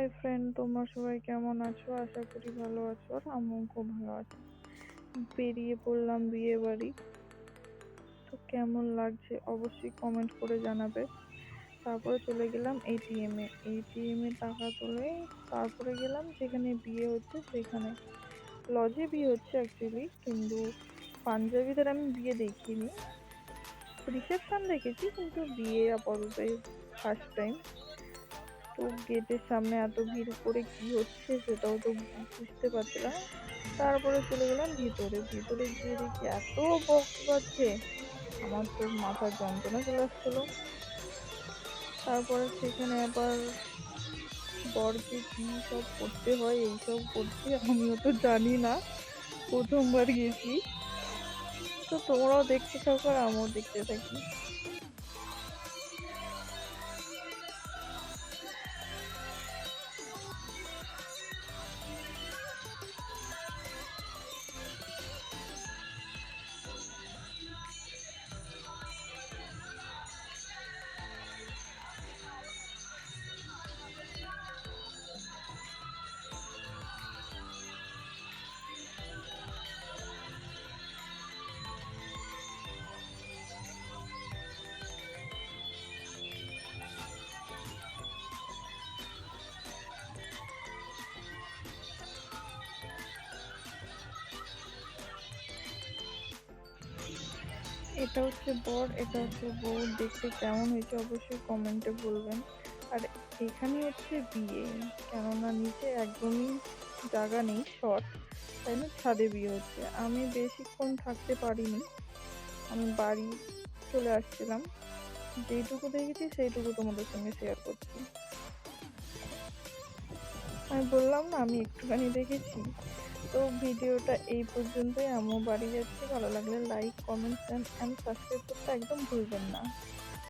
Hi friend তোমরা সবাই কেমন আছো? আশা করি ভালো আছো, আর আমিও খুব ভালো আছি। বেরিয়ে পড়লাম বিয়ে বাড়ি। তো কেমন লাগছে অবশ্যই কমেন্ট করে জানাবে। তারপরে চলে গেলাম এটিএম এটিএম টাকা তুলে তারপরে গেলাম যেখানে বিয়ে হচ্ছে সেখানে। লজে বিয়ে হচ্ছে অ্যাকচুয়ালি কিন্তু পাঞ্জাবিদের আমি বিয়ে দেখিনি। রিসেপশন দেখেছি, কিন্তু বিয়ে আপাতত ফার্স্ট টাইম তো গেটের সামনে এত ভিড় করে কি হচ্ছে সেটাও তো বুঝতে পারছিলাম। তারপরে চলে গেলাম ভিতরে। ভিতরে গিয়ে দেখি এত বক্স বাজছে। আমার তো মাথার যন্ত্রণা চলে আসছিল। তারপরে সেখানে আবার বরকে কি সব করতে হয় এইসব করতে আমিও তো জানি না। প্রথমবার গেছি। তো তোমরাও দেখতে থাকো আর আমিও দেখতে থাকি। এটা হচ্ছে বর এটা হচ্ছে বউ দেখতে কেমন হয়েছে অবশ্যই কমেন্টে বলবেন। আর এখানে হচ্ছে বিয়ে, কেননা নিচে একদমই জায়গা নেই শর্ট তাই না? ছাদে বিয়ে হচ্ছে। আমি বেশিক্ষণ থাকতে পারিনি। আমি বাড়ি চলে আসছিলাম। যেইটুকু দেখেছি সেইটুকু তোমাদের সঙ্গে শেয়ার করছি। আমি বললাম না, আমি একটুখানি দেখেছি। তো ভিডিওটা এই পর্যন্তই। আমিও বাড়ি যাচ্ছে। ভালো লাগলে লাইক কমেন্ট অ্যান্ড সাবস্ক্রাইব করতে একদম ভুলবেন না।